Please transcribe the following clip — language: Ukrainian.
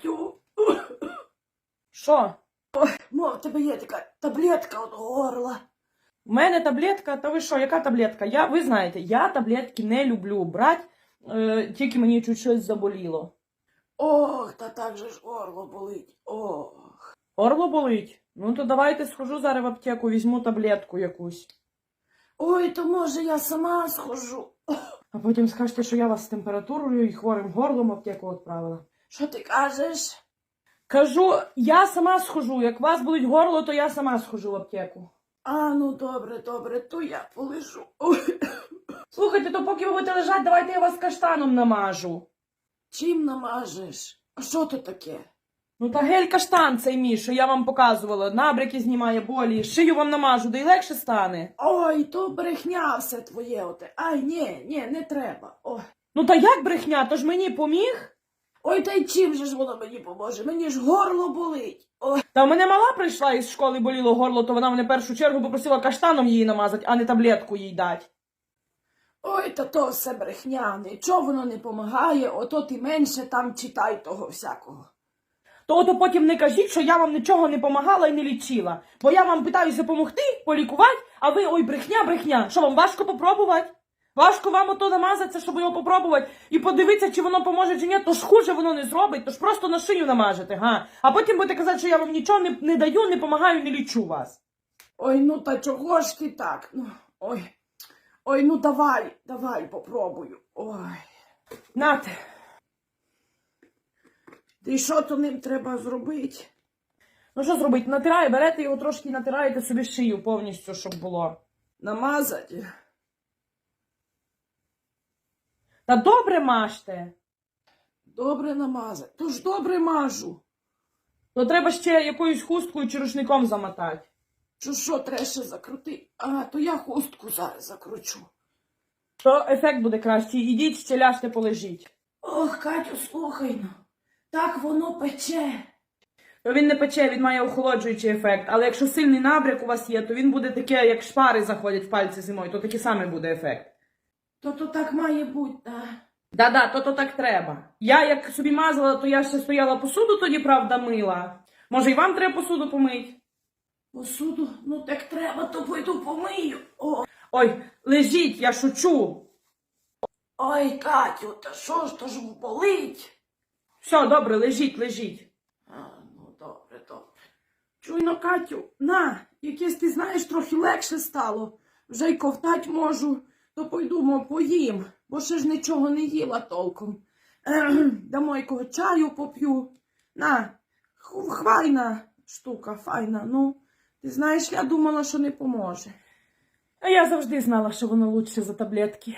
Катю, Що? мов в тебе є така таблетка від горла. У мене таблетка, та ви що, яка таблетка? Я, ви знаєте, я таблетки не люблю брати, е, тільки мені чуть щось заболіло. Ох, та так же ж горло болить. Ох. Горло болить. Ну то давайте схожу зараз в аптеку, візьму таблетку якусь. Ой, то може я сама схожу. А потім скажете, що я вас з температурою і хворим горлом аптеку відправила. Що ти кажеш? Кажу, я сама схожу. Як у вас болить горло, то я сама схожу в аптеку. А, ну добре, добре, то я полежу. Ой. Слухайте, то поки ви будете лежати, давайте я вас каштаном намажу. Чим намажеш? А що то таке? Ну та гель каштан цей мій, що я вам показувала. Набряки знімає болі, шию вам намажу, да й легше стане. Ой, то брехня все твоє оте. Ай, ні, ні, не треба. Ой. Ну та як брехня, то ж мені поміг? Ой, та й чим же ж воно мені поможе? Мені ж горло болить. Ой. Та в мене мала прийшла із школи, боліло горло, то вона мене першу чергу попросила каштаном її намазати, а не таблетку їй дати. Ой, та то все брехня, нічого воно не помагає, ото ти менше там читай того всякого. То ото потім не кажіть, що я вам нічого не помагала і не лічила. Бо я вам питаюся допомогти, полікувати, а ви ой, брехня, брехня. Що вам важко попробувати? Важко вам ото намазатися, щоб його попробувати і подивитися, чи воно поможе, чи ні, то ж хуже воно не зробить, то ж просто на шию намажете, га. А потім будете казати, що я вам нічого не, не даю, не помагаю, не лічу вас. Ой, ну та чого ж ти так? Ну, ой. Ой, ну давай, давай, попробую. Ой. Нате. Ти що то ним треба зробити? Ну що зробити? Натирає, берете його трошки натираєте собі шию повністю, щоб було. Намазати? Та добре мажте. Добре намазати. То ж добре мажу. То треба ще якоюсь хусткою чи рушником замотати. Що що, треба ще закрути? А, то я хустку зараз закручу. То ефект буде кращий. Ідіть, ще ляжте, полежіть. Ох, Катю, слухай ну. Так воно пече. То він не пече, він має охолоджуючий ефект. Але якщо сильний набряк у вас є, то він буде таке, як шпари заходять в пальці зимою, то такий самий буде ефект. То то так має бути, так. Да-да, то то так треба. Я як собі мазала, то я ще стояла посуду тоді, правда, мила. Може, і вам треба посуду помити? Посуду, ну так треба, то пойду помию. О, Ой, лежіть, я шучу. ой, Катю, та що ж то ж болить? Все, добре, лежіть, лежіть. А, ну добре, добре. Чуйно, Катю, на, якесь ти знаєш, трохи легше стало. Вже й ковтать можу, то пойду поїм, бо ще ж нічого не їла толком. Дамо якого чаю поп'ю. На, хвайна штука, файна. Ну, ти знаєш, я думала, що не поможе. А я завжди знала, що воно лучше за таблетки.